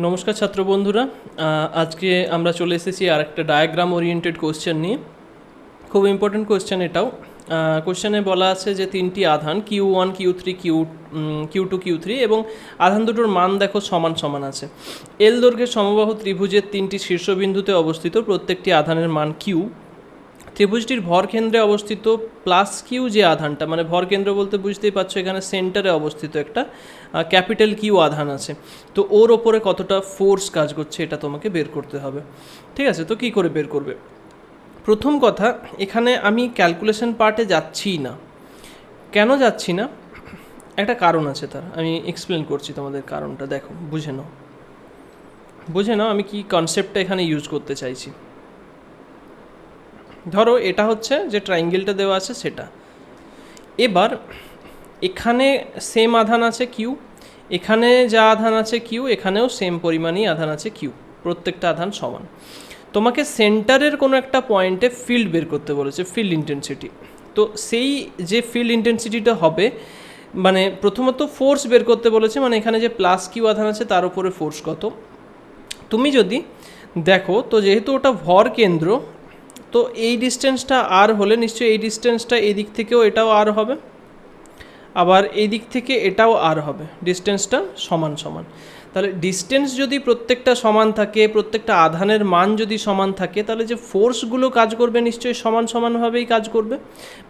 নমস্কার ছাত্র বন্ধুরা আজকে আমরা চলে এসেছি আর একটা ডায়াগ্রাম ওরিয়েন্টেড কোশ্চেন নিয়ে। খুব ইম্পর্টেন্ট কোশ্চেন এটাও। কোশ্চেনে বলা আছে যে তিনটি আধান Q one Q three Q Q two Q three এবং আধান দুটোর মান দেখো সমান সমান আছে। এল দৈর্ঘ্যের সমবাহু ত্রিভুজের তিনটি শীর্ষবিন্দুতে অবস্থিত প্রত্যেকটি আধানের মান কিউ ত্রিভুজটির ভর কেন্দ্রে অবস্থিত প্লাস কিউ যে আধানটা মানে ভর কেন্দ্র বলতে বুঝতেই পারছ এখানে সেন্টারে অবস্থিত একটা ক্যাপিটাল কিউ আধান আছে। তো ওর ওপরে কতটা ফোর্স কাজ করছে এটা তোমাকে বের করতে হবে। ঠিক আছে, তো কী করে বের করবে? প্রথম কথা, এখানে আমি ক্যালকুলেশন পার্টে যাচ্ছি না। কেন যাচ্ছি না? একটা কারণ আছে তার, আমি এক্সপ্লেন করছি তোমাদের কারণটা, দেখো, বুঝে নাও। বুঝে নাও আমি কি কনসেপ্টটা এখানে ইউজ করতে চাইছি। ধরো এটা হচ্ছে যে ট্রাইঙ্গেলটা দেওয়া আছে সেটা। এবার এখানে সেম আধান আছে কিউ এখানে যা আধান আছে কিউ এখানেও সেম পরিমাণই আধান আছে কিউ প্রত্যেকটা আধান সমান। তোমাকে সেন্টারের কোনো একটা পয়েন্টে ফিল্ড বের করতে বলেছে ফিল্ড ইন্টেন্সিটি তো সেই যে ফিল্ড ইন্টেন্সিটিটা হবে মানে প্রথমত ফোর্স বের করতে বলেছে মানে এখানে যে প্লাস কিউ আধান আছে তার উপরে ফোর্স কত। তুমি যদি দেখো, তো যেহেতু ওটা ভর কেন্দ্র তো এই ডিস্টেন্সটা আর হলে নিশ্চয়ই এই ডিস্টেন্সটা এই দিক থেকেও এটাও আর হবে। আবার এই দিক থেকে এটাও আর হবে। ডিস্টেন্সটা সমান সমান। তাহলে ডিস্টেন্স যদি প্রত্যেকটা সমান থাকে, প্রত্যেকটা আধানের মান যদি সমান থাকে, তাহলে যে ফোর্সগুলো কাজ করবে নিশ্চয়ই সমান সমানভাবেই কাজ করবে।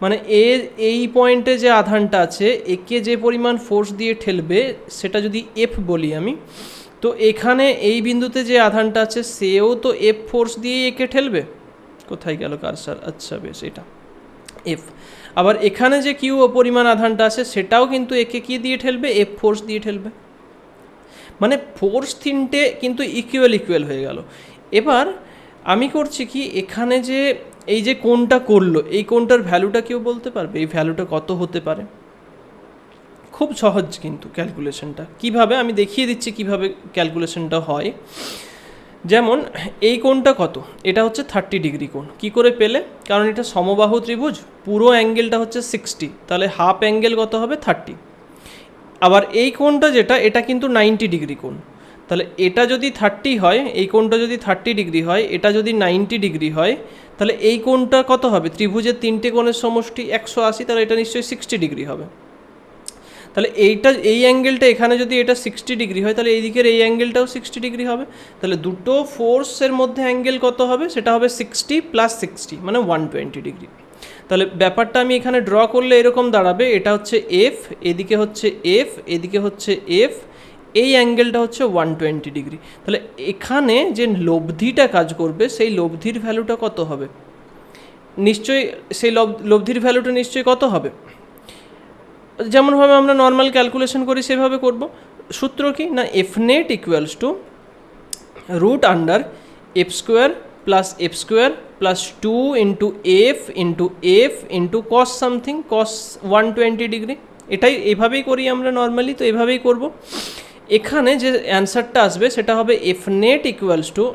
মানে এ, এই পয়েন্টে যে আধানটা আছে, একে যে পরিমাণ ফোর্স দিয়ে ঠেলবে, সেটা যদি এফ বলি আমি, তো এখানে এই বিন্দুতে যে আধানটা আছে, সেও তো এফ ফোর্স দিয়ে একে ঠেলবে। কোথায় গেল কারসার আচ্ছা বেশ, এটা। এফ আবার এখানে যে কিউ পরিমাণ আধানটা আছে, সেটাও কিন্তু একে কি দিয়ে ঠেলবে? এফ ফোর্স দিয়ে ঠেলবে। মানে ফোর্স তিনটে কিন্তু ইকুয়াল ইকুয়াল হয়ে গেল। এবার আমি করছি কি, এখানে যে এই যে কোনটা করল, এই কোনটার ভ্যালুটা কেউ বলতে পারবে? এই ভ্যালুটা কত হতে পারে? খুব সহজ কিন্তু ক্যালকুলেশনটা কীভাবে? আমি দেখিয়ে দিচ্ছি কীভাবে ক্যালকুলেশনটা হয়। যেমন, এই কোণটা কত? এটা হচ্ছে থার্টি ডিগ্রি কোণ। কী করে পেলে? কারণ এটা সমবাহু ত্রিভুজ, পুরো অ্যাঙ্গেলটা হচ্ছে সিক্সটি তাহলে হাফ অ্যাঙ্গেল কত হবে? থার্টি আবার এই কোণটা যেটা, এটা কিন্তু নাইনটি ডিগ্রি কোণ। তাহলে এটা যদি থার্টি হয়, এই কোণটা যদি থার্টি ডিগ্রি হয়, এটা যদি নাইনটি ডিগ্রি হয়, তাহলে এই কোণটা কত হবে? ত্রিভুজের তিনটে কোণের সমষ্টি একশো আশি, তাহলে এটা নিশ্চয়ই সিক্সটি ডিগ্রি হবে। তাহলে এইটা, এই অ্যাঙ্গেলটা এখানে যদি এটা সিক্সটি ডিগ্রি হয়, তাহলে এই দিকের এই অ্যাঙ্গেলটাও সিক্সটি ডিগ্রি হবে। তাহলে দুটো ফোর্সের মধ্যে অ্যাঙ্গেল কত হবে? সেটা হবে সিক্সটি প্লাস সিক্সটি মানে ওয়ান টোয়েন্টি ডিগ্রি তাহলে ব্যাপারটা আমি এখানে ড্র করলে এরকম দাঁড়াবে। এটা হচ্ছে এফ এদিকে হচ্ছে এফ এদিকে হচ্ছে এফ এই অ্যাঙ্গেলটা হচ্ছে ওয়ান টোয়েন্টি ডিগ্রি তাহলে এখানে যে লব্ধিটা কাজ করবে, সেই লব্ধির ভ্যালুটা কত হবে? নিশ্চয়ই সেই লব, লব্ধির ভ্যালুটা নিশ্চয়ই কত হবে? যেমনভাবে আমরা নর্মাল ক্যালকুলেশন করি, সেভাবে করব। সূত্র কি? না F net equals to root under F square plus F square plus two into F into F into cos something cos one twenty degree এটাই এভাবেই করি আমরা নর্মালি তো এভাবেই করব। এখানে যে অ্যান্সারটা আসবে, সেটা হবে F net equals to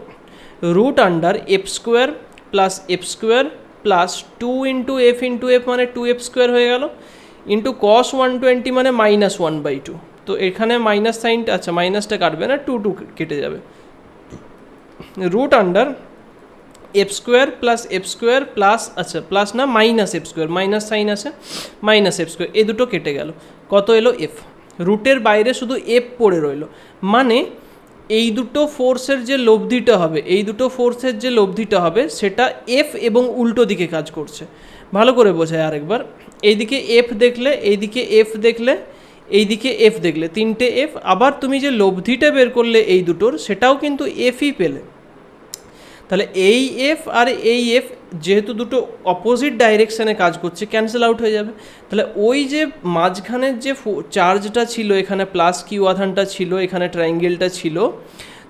root under F square plus F square plus two into F into F মানে টু এফ স্কোয়ার হয়ে গেল। ইন্টু কস ওয়ান টোয়েন্টি মানে মাইনাস ওয়ান বাই টু তো এখানে মাইনাস সাইনটা আচ্ছা মাইনাসটা কাটবে না টু টু কেটে যাবে। Root under F square plus F square plus আচ্ছা প্লাস না minus F square minus sign আছে মাইনাস এফ স্কোয়ার এ দুটো কেটে গেল। কত এলো এফ রুটের বাইরে শুধু এফ পড়ে রইল। মানে এই দুটো ফোর্সের যে লব্ধিটা হবে, এই দুটো ফোর্সের যে লব্ধিটা হবে, সেটা এফ এবং উল্টো দিকে কাজ করছে। ভালো করে বোঝায় আরেকবার। এইদিকে এফ দেখলে, এইদিকে এফ দেখলে, এইদিকে এফ দেখলে, তিনটে এফ আবার তুমি যে লব্ধিটা বের করলে এই দুটোর, সেটাও কিন্তু এফই পেলে। তাহলে এই এফ আর এই এফ যেহেতু দুটো অপোজিট ডাইরেকশানে কাজ করছে ক্যান্সেল আউট হয়ে যাবে। তাহলে ওই যে মাঝখানের যে চার্জটা ছিল, এখানে প্লাস কিউ আধানটা ছিল, এখানে ট্রায়াঙ্গেলটা ছিল,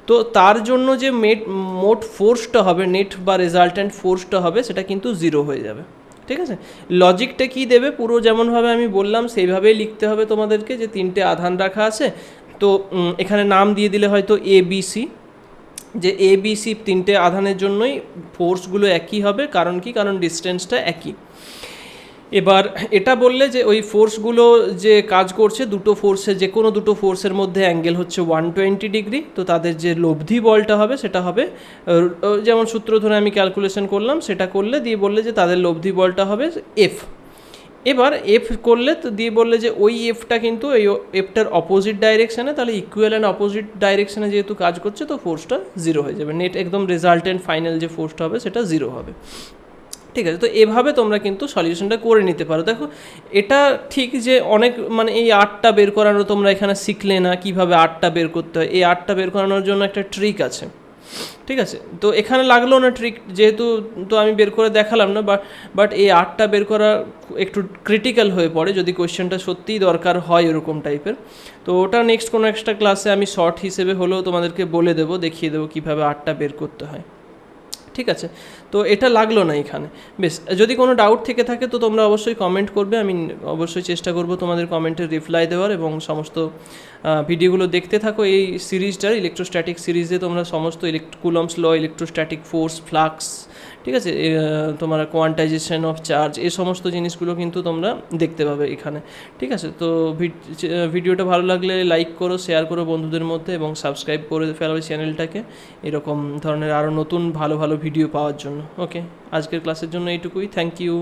তো তার জন্য যে মেট মোট ফোর্সটা হবে নেট বা রেজাল্ট্যান্ট ফোর্সটা হবে, সেটা কিন্তু জিরো হয়ে যাবে। ঠিক আছে? লজিকটা কি দেবে? পুরো যেমনভাবে আমি বললাম, সেইভাবেই লিখতে হবে তোমাদেরকে যে তিনটে আধান রাখা আছে। তো এখানে নাম দিয়ে দিলে হয়তো এ বি সি যে এ বি সি তিনটে আধানের জন্যই ফোর্সগুলো একই হবে। কারণ কি? কারণ ডিস্টেন্সটা একই। এবার এটা বললে যে ওই ফোর্সগুলো যে কাজ করছে, দুটো ফোর্সে যে কোনো দুটো ফোর্সের মধ্যে অ্যাঙ্গেল হচ্ছে ওয়ান টোয়েন্টি ডিগ্রি তো তাদের যে লব্ধি বলটা হবে, সেটা হবে যেমন সূত্র ধরে আমি ক্যালকুলেশন করলাম, সেটা করলে দিয়ে বললে যে তাদের লব্ধি বলটা হবে এফ এবার এফ করলে তো দিয়ে বললে যে ওই এফটা কিন্তু এই এফটার অপোজিট ডাইরেকশানে তাহলে ইকুয়াল অ্যান্ড অপোজিট ডাইরেকশানে যেহেতু কাজ করছে, তো ফোর্সটা জিরো হয়ে যাবে। নেট একদম রেজাল্ট রেজাল্টেন্ট ফাইনাল যে ফোর্সটা হবে, সেটা জিরো হবে। ঠিক আছে, তো এভাবে তোমরা কিন্তু সলিউশনটা করে নিতে পারো। দেখো, এটা ঠিক যে অনেক মানে এই আর্টটা বের করানো তোমরা এখানে শিখলে না কীভাবে আর্টটা বের করতে হয়। এই আটটা বের করানোর জন্য একটা ট্রিক আছে, ঠিক আছে? তো এখানে লাগল না ট্রিক যেহেতু তো আমি বের করে দেখালাম না বাট বাট এই আটটা বের করা একটু ক্রিটিক্যাল হয়ে পড়ে যদি কোয়েশ্চেনটা সত্যিই দরকার হয় এরকম টাইপের তো ওটা নেক্সট কোনো একটা ক্লাসে আমি শর্ট হিসেবে হলেও তোমাদেরকে বলে দেবো, দেখিয়ে দেবো কীভাবে আর্টটা বের করতে হয়। ঠিক আছে? তো এটা লাগল না এখানে। বেশ, যদি কোনো ডাউট থেকে থাকে তো তোমরা অবশ্যই কমেন্ট করবে। আমি অবশ্যই চেষ্টা করব তোমাদের কমেন্টের রিপ্লাই দেওয়ার এবং সমস্ত ভিডিওগুলো দেখতে থাকো। এই সিরিজটার ইলেকট্রোস্ট্যাটিক সিরিজে তোমরা সমস্ত ইলেকট্র Coulomb's law electrostatic force flux ঠিক আছে? তোমার কোয়ান্টাইজেশন অফ চার্জ এই সমস্ত জিনিসগুলো কিন্তু তোমরা দেখতে পাবে এখানে। ঠিক আছে? তো ভিড- ভিডিওটা ভালো লাগলে লাইক করো শেয়ার করো বন্ধুদের মধ্যে এবং সাবস্ক্রাইব করে ফেলো চ্যানেলটাকে এরকম ধরনের আরও নতুন ভালো ভালো ভিডিও পাওয়ার জন্য। ওকে আজকের ক্লাসের জন্য এইটুকুই। Thank you